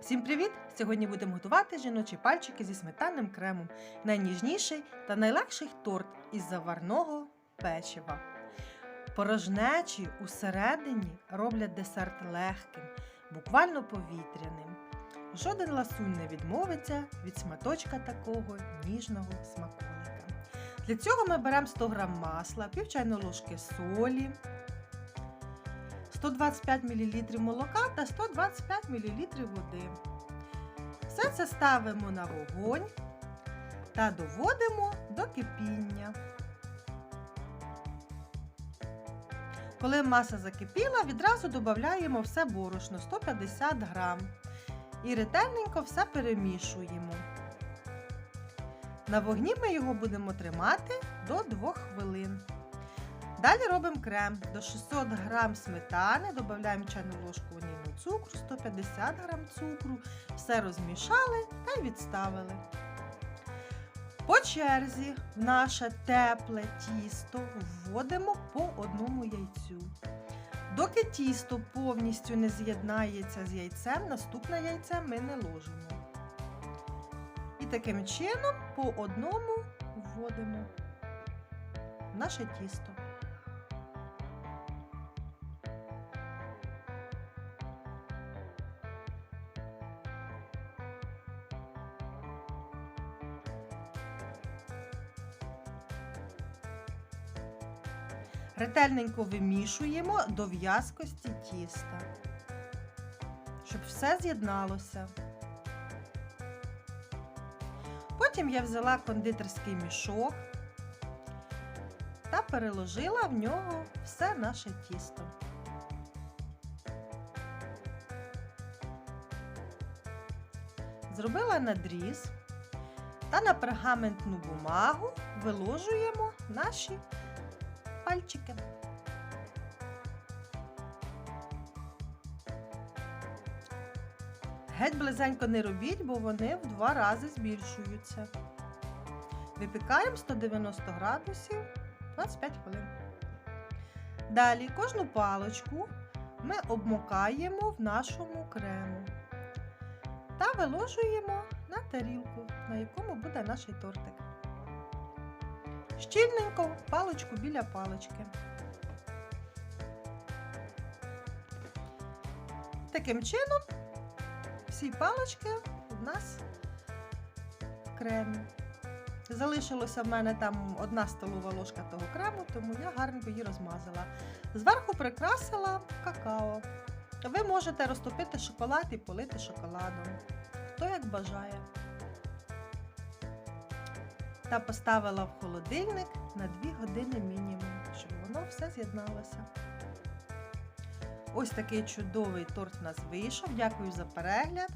Всім привіт! Сьогодні будемо готувати жіночі пальчики зі сметанним кремом. Найніжніший та найлегший торт із заварного печива. Порожнечі усередині роблять десерт легким, буквально повітряним. Жоден ласунь не відмовиться від сматочка такого ніжного смаколика. Для цього ми беремо 100 г масла, пів чайної ложки солі, 125 мл молока та 125 мл води. Все це ставимо на вогонь та доводимо до кипіння. Коли маса закипіла, відразу додаємо все борошно 150 грам і ретельненько все перемішуємо. На вогні ми його будемо тримати до 2 хвилин. Далі робимо крем. До 600 г сметани додаємо чайну ложку ванільного цукру, 150 г цукру, все розмішали та відставили. По черзі в наше тепле тісто вводимо по одному яйцю. Доки тісто повністю не з'єднається з яйцем, наступне яйце ми не ложимо. І таким чином по одному вводимо наше тісто. Ретельненько вимішуємо до в'язкості тіста, щоб все з'єдналося. Потім я взяла кондитерський мішок та переложила в нього все наше тісто. Зробила надріз та на пергаментну бумагу виложуємо наші пальчики. Геть близенько не робіть, бо вони в два рази збільшуються. Випікаємо 190 градусів 25 хвилин. Далі кожну паличку ми обмокаємо в нашому крему та виложуємо на тарілку, на якому буде наш тортик. Щільненько паличку біля палички. Таким чином всі палички у нас кремі. Залишилося в мене там одна столова ложка того крему, тому я гарненько її розмазала. Зверху прикрасила какао. Ви можете розтопити шоколад і полити шоколадом. Хто як бажає. Та поставила в холодильник на 2 години мінімум, щоб воно все з'єдналося. Ось такий чудовий торт у нас вийшов. Дякую за перегляд.